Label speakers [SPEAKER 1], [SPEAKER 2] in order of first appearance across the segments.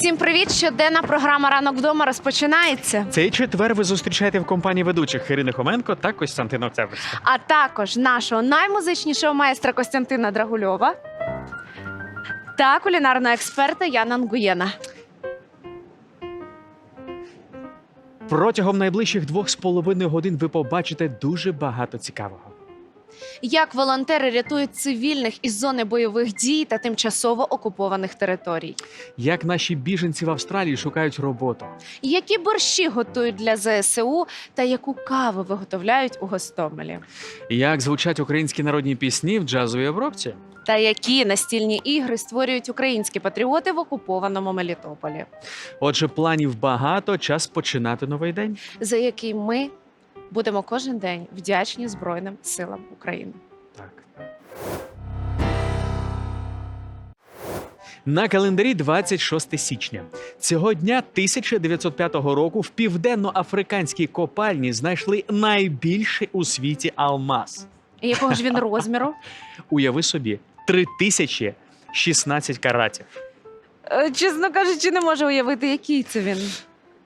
[SPEAKER 1] Всім привіт! Щоденна програма Ранок вдома розпочинається.
[SPEAKER 2] Цей четвер ви зустрічаєте в компанії ведучих Ірини Хоменко та Костянтина Октябрьська.
[SPEAKER 1] А також нашого наймузичнішого майстра Костянтина Драгульова та кулінарного експерта Яна Нгуєна.
[SPEAKER 2] Протягом найближчих двох з половиною годин ви побачите дуже багато цікавого.
[SPEAKER 1] Як волонтери рятують цивільних із зони бойових дій та тимчасово окупованих територій.
[SPEAKER 2] Як наші біженці в Австралії шукають роботу.
[SPEAKER 1] Які борщі готують для ЗСУ та яку каву виготовляють у Гостомелі?
[SPEAKER 2] Як звучать українські народні пісні в джазовій обробці?
[SPEAKER 1] Та які настільні ігри створюють українські патріоти в окупованому Мелітополі,
[SPEAKER 2] Отже, планів багато, час починати новий день.
[SPEAKER 1] за який ми будемо кожен день вдячні Збройним силам України.
[SPEAKER 2] Так. На календарі 26 січня. Цього дня 1905 року в південно-африканській копальні знайшли найбільший у світі алмаз.
[SPEAKER 1] І якого ж він розміру?
[SPEAKER 2] Уяви собі, 3016 каратів.
[SPEAKER 1] Е, Чесно кажучи, не можу уявити, який це він.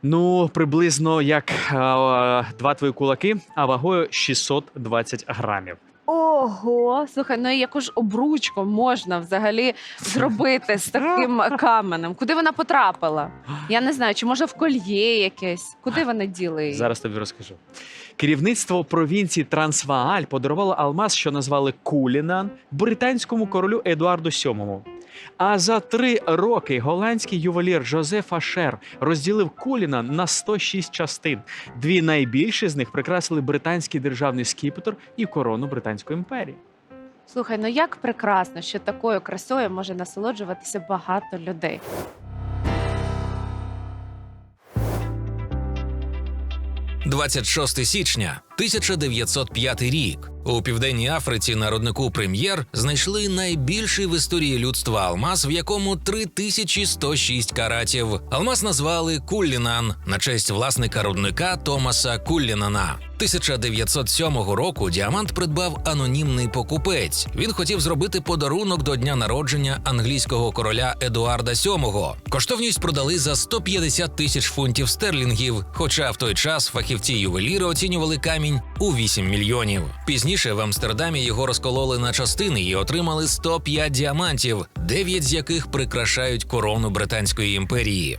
[SPEAKER 2] Ну, приблизно як е, два твої кулаки, а вагою 620 грамів.
[SPEAKER 1] Ого, слухай, ну і яку ж обручку можна взагалі зробити з таким каменем? Куди вона потрапила? Я не знаю, чи може в кольє якесь? Куди вони діли її?
[SPEAKER 2] Зараз тобі розкажу. Керівництво провінції Трансвааль подарувало алмаз, що назвали Кулінан, британському королю Едуарду VII. А за три роки голландський ювелір Жозеф Ашер розділив Кулінан на 106 частин. Дві найбільші з них прикрасили британський державний скіпетр і корону Британської імперії.
[SPEAKER 1] Слухай, ну як прекрасно, що такою красою може насолоджуватися багато людей.
[SPEAKER 3] – 26 січня 1905 рік. У південній Африці на роднику Прем'єр знайшли найбільший в історії людства алмаз, в якому 3106 каратів. Алмаз назвали Куллінан на честь власника рудника Томаса Куллінана. 1907 року діамант придбав анонімний покупець. Він хотів зробити подарунок до дня народження англійського короля Едуарда VII. Коштовність продали за 150 тисяч фунтів стерлінгів. Хоча в той час фахівці ювеліри оцінювали камінь у 8 мільйонів. Пізніше в Амстердамі його розкололи на частини і отримали 105 діамантів, 9 з яких прикрашають корону Британської імперії.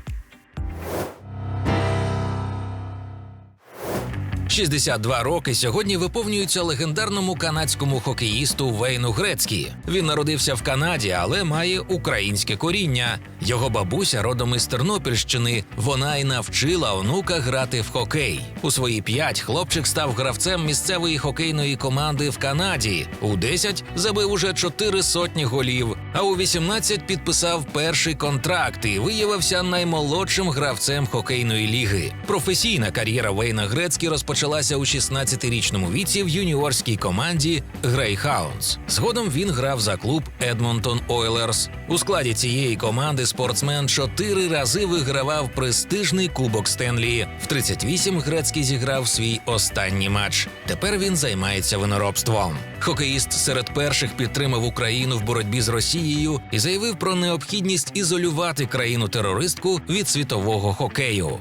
[SPEAKER 3] 62 роки сьогодні виповнюються легендарному канадському хокеїсту Вейну Грецькі. Він народився в Канаді, але має українське коріння. Його бабуся родом із Тернопільщини. Вона й навчила онука грати в хокей. У свої п'ять хлопчик став гравцем місцевої хокейної команди в Канаді. У 10 забив уже чотири сотні голів. А у 18 підписав перший контракт і виявився наймолодшим гравцем хокейної ліги. Професійна кар'єра Вейна Грецькі розпочалася у 16-річному віці в юніорській команді Грейхаунс. Згодом він грав за клуб Едмонтон Ойлерс. У складі цієї команди спортсмен чотири рази вигравав престижний кубок Стенлі. В 38 Грецький зіграв свій останній матч. Тепер він займається виноробством. Хокеїст серед перших підтримав Україну в боротьбі з Росією і заявив про необхідність ізолювати країну терористку від світового хокею.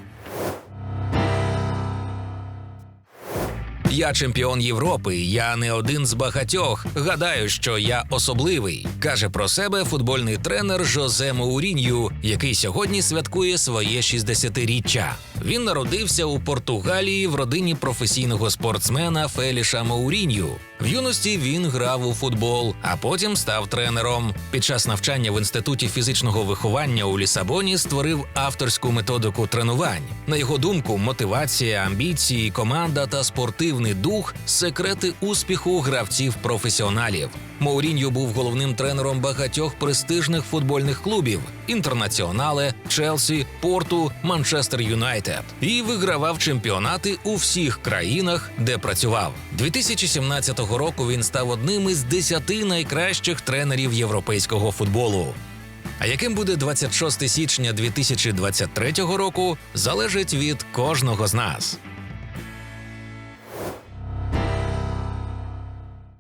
[SPEAKER 3] Я чемпіон Європи. Я не один з багатьох. Гадаю, що я особливий, каже про себе футбольний тренер Жозе Моурінью, який сьогодні святкує своє 60-річчя. Він народився у Португалії в родині професійного спортсмена Феліша Моурінью. В юності він грав у футбол, а потім став тренером. Під час навчання в інституті фізичного виховання у Лісабоні створив авторську методику тренувань. На його думку, мотивація, амбіції, команда та спортивний дух секрети успіху гравців-професіоналів. Моуріньо був головним тренером багатьох престижних футбольних клубів: інтернаціонале, Челсі, Порту, Манчестер Юнайтед і вигравав чемпіонати у всіх країнах, де працював. 2017 року він став одним із десяти найкращих тренерів європейського футболу. А яким буде 26 січня 2023 року, залежить від кожного з нас.